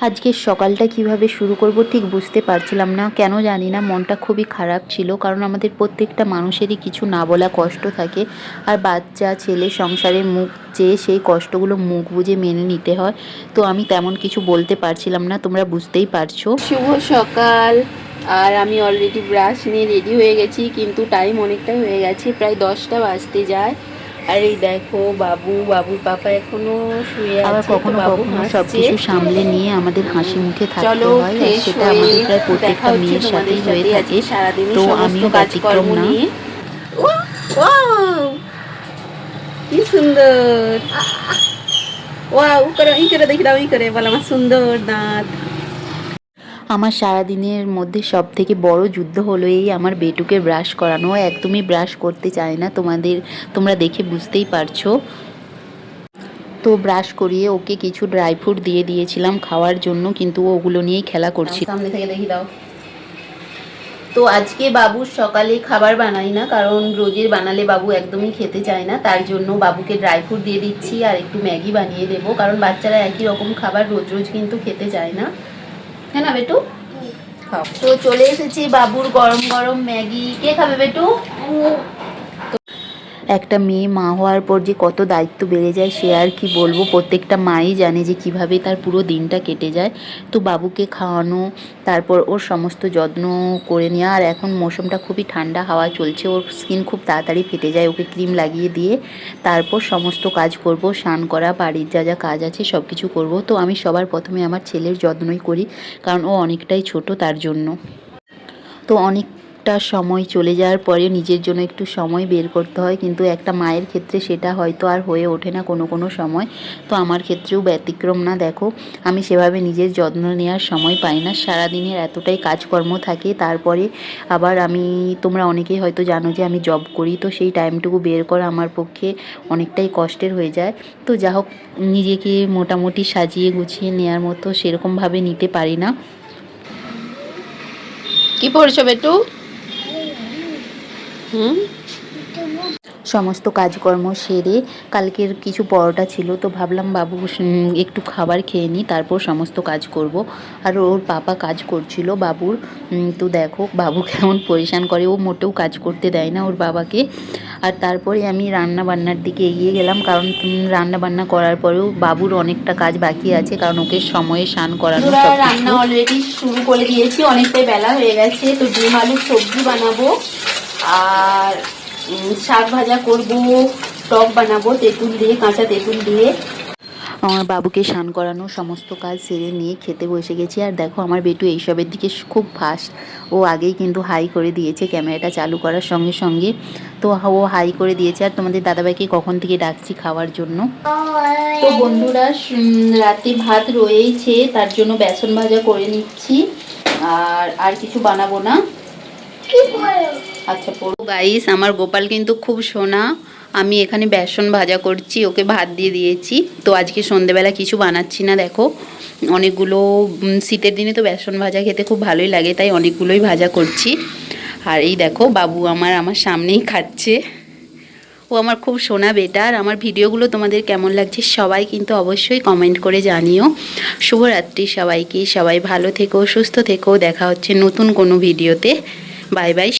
আজকে সকালটা কীভাবে শুরু করব ঠিক বুঝতে পারছিলাম না। কেন জানি না, মনটা খুবই খারাপ ছিল, কারণ আমাদের প্রত্যেকটা মানুষেরই কিছু না বলা কষ্ট থাকে। আর বাচ্চা, ছেলে সংসারের মুখ চেয়ে সেই কষ্টগুলো মুখ বুঝে মেনে নিতে হয়। তো আমি তেমন কিছু বলতে পারছিলাম না, তোমরা বুঝতেই পারছ। শুভ সকাল। আর আমি অলরেডি ব্রাশ নিয়ে রেডি হয়ে গেছি, কিন্তু টাইম অনেকটাই হয়ে গেছে, প্রায় দশটা বাজতে যায়। আর এই দেখো বাবু বাবুর পাপা এখনও শুয়ে আবার আছে কখনো কখনো হাসছে। সব কিছু সামলে নিয়ে আমাদের হাসি মুখে থাকতে হয় আর সেটা আমাদের প্রায় প্রত্যেকটা মেয়ের সাথেই হয়ে থাকে। তো আমিও ব্যতিক্রম না। কি সুন্দর। করে ই করে দেখি দাও ই করে বল আমার সুন্দর দাঁত। আমার সারাদিনের মধ্যে সব থেকে বড় যুদ্ধ হলো এই আমার বেটুকে ব্রাশ করানো। একদমই ব্রাশ করতে চায় না তোমাদের, তোমরা দেখে বুঝতেই পারছ। তো ব্রাশ করিয়ে ওকে কিছু ড্রাই ফ্রুট দিয়ে দিয়েছিলাম খাওয়ার জন্য, কিন্তু ওগুলো নিয়েই খেলা করছিল। সামনে থেকে দেখি দাও। তো আজকে বাবুর সকালে খাবার বানাই না, কারণ রোজের বানালে বাবু একদমই খেতে চায় না, তার জন্য বাবুকে ড্রাই ফ্রুট দিয়ে দিচ্ছি আর একটু ম্যাগি বানিয়ে দেবো, কারণ বাচ্চারা একই রকম খাবার রোজ রোজ কিন্তু খেতে চায় না। না বেটু? তো চলে এসেছি বাবুর গরম গরম ম্যাগি। কে খাবে বেটু? একটা মেয়ে মা হওয়ার পর যে কত দায়িত্ব বেড়ে যায়, সে আর কি বলব? প্রত্যেকটা মাই জানে যে কীভাবে তার পুরো দিনটা কেটে যায়। তো বাবুকে খাওয়ানো, তারপর ওর সমস্ত যত্ন করে নেওয়া, আর এখন মৌসুমটা খুবই ঠান্ডা হাওয়া চলছে। ওর স্কিন খুব তাড়াতাড়ি ফেটে যায়, ওকে ক্রিম লাগিয়ে দিয়ে তারপর সমস্ত কাজ করব, স্নান করা, বাড়ির যা যা কাজ আছে সব কিছু করব। তো আমি সবার প্রথমে আমার ছেলের যত্নই করি, কারণ ও অনেকটাই ছোট তার জন্য। তো অনেকটা সময় চলে যাওয়ার পরে নিজের জন্য একটু সময় বের করতে হয়। কিন্তু একটা মায়ের ক্ষেত্রে সেটা হয়তো আর হয়ে ওঠে না কোনো কোনো সময়। তো আমার ক্ষেত্রেও ব্যতিক্রম না, দেখো। আমি সেভাবে নিজের যত্ন নেওয়ার সময় পাই না। সারাদিনের এতটাই কাজকর্ম থাকে, তারপরে আবার আমি, তোমরা অনেকেই হয়তো জানো যে আমি জব করি, তো সেই টাইমটুকু বের করা আমার পক্ষে অনেকটাই কষ্টের হয়ে যায়। তো যা হোক, নিজেকে মোটামুটি সাজিয়ে গুছিয়ে নেওয়ার মতো সেরকমভাবে নিতে পারি না। কি পড়ছো বেটু? হুম সমস্ত কাজকর্ম সেরে কালকের কিছু পরোটা ছিল তো ভাবলাম বাবু একটু খাবার খেয়ে নিই তারপর সমস্ত কাজ করব। আর ওর পাপা কাজ করছিল বাবুর তো দেখো বাবু কেমন পরিশান করে ও মোটেও কাজ করতে দেয় না ওর বাবাকে। আর তারপরে আমি রান্না বান্নার দিকে এগিয়ে গেলাম কারণ রান্না বান্না করার পরেও বাবুর অনেকটা কাজ বাকি আছে কারণ ওকে সময়ে স্নান করানো রান্না অলরেডি শুরু করে দিয়েছি অনেকটাই বেলা হয়ে গেছে তো ডিম আলুর সবজি বানাবো। আর শাক ভাজা করব, টক বানাবো, তেঁতুল দিয়ে, কাঁচা তেঁতুল দিয়ে। আমার বাবুকে স্নান করানো সমস্ত কাজ সেরে নিয়ে খেতে বসে গেছি। আর দেখো, আমার বেটু এইসবের দিকে খুব ফাস্ট ও আগেই কিন্তু হাই করে দিয়েছে ক্যামেরাটা চালু করার সঙ্গে সঙ্গে। তো ও হাই করে দিয়েছে। আর তোমাদের দাদাভাইকে কখন থেকে ডাকছি খাওয়ার জন্য? তো বন্ধুরা রাতে ভাত রয়েইছে, তার জন্য বেসন ভাজা করে নিচ্ছি। আর আর কিছু বানাবো না। আচ্ছা পড়ো। গাইস আমার গোপাল কিন্তু খুব সোনা। আমি এখানে বেসন ভাজা করছি, ওকে ভাত দিয়ে দিয়েছি। তো আজকে সন্ধেবেলা কিছু বানাচ্ছি না, দেখো। অনেকগুলো শীতের দিনে তো বেসন ভাজা খেতে খুব ভালোই লাগে, তাই অনেকগুলোই ভাজা করছি। আর এই দেখো, বাবু আমার আমার সামনেই খাচ্ছে। ও আমার খুব সোনা বেটা, আর আমার ভিডিওগুলো তোমাদের কেমন লাগছে সবাই কিন্তু অবশ্যই কমেন্ট করে জানিও। শুভরাত্রি সবাইকে, সবাই ভালো থেকো, সুস্থ থেকো, দেখা হচ্ছে নতুন কোনো ভিডিওতে। Bye bye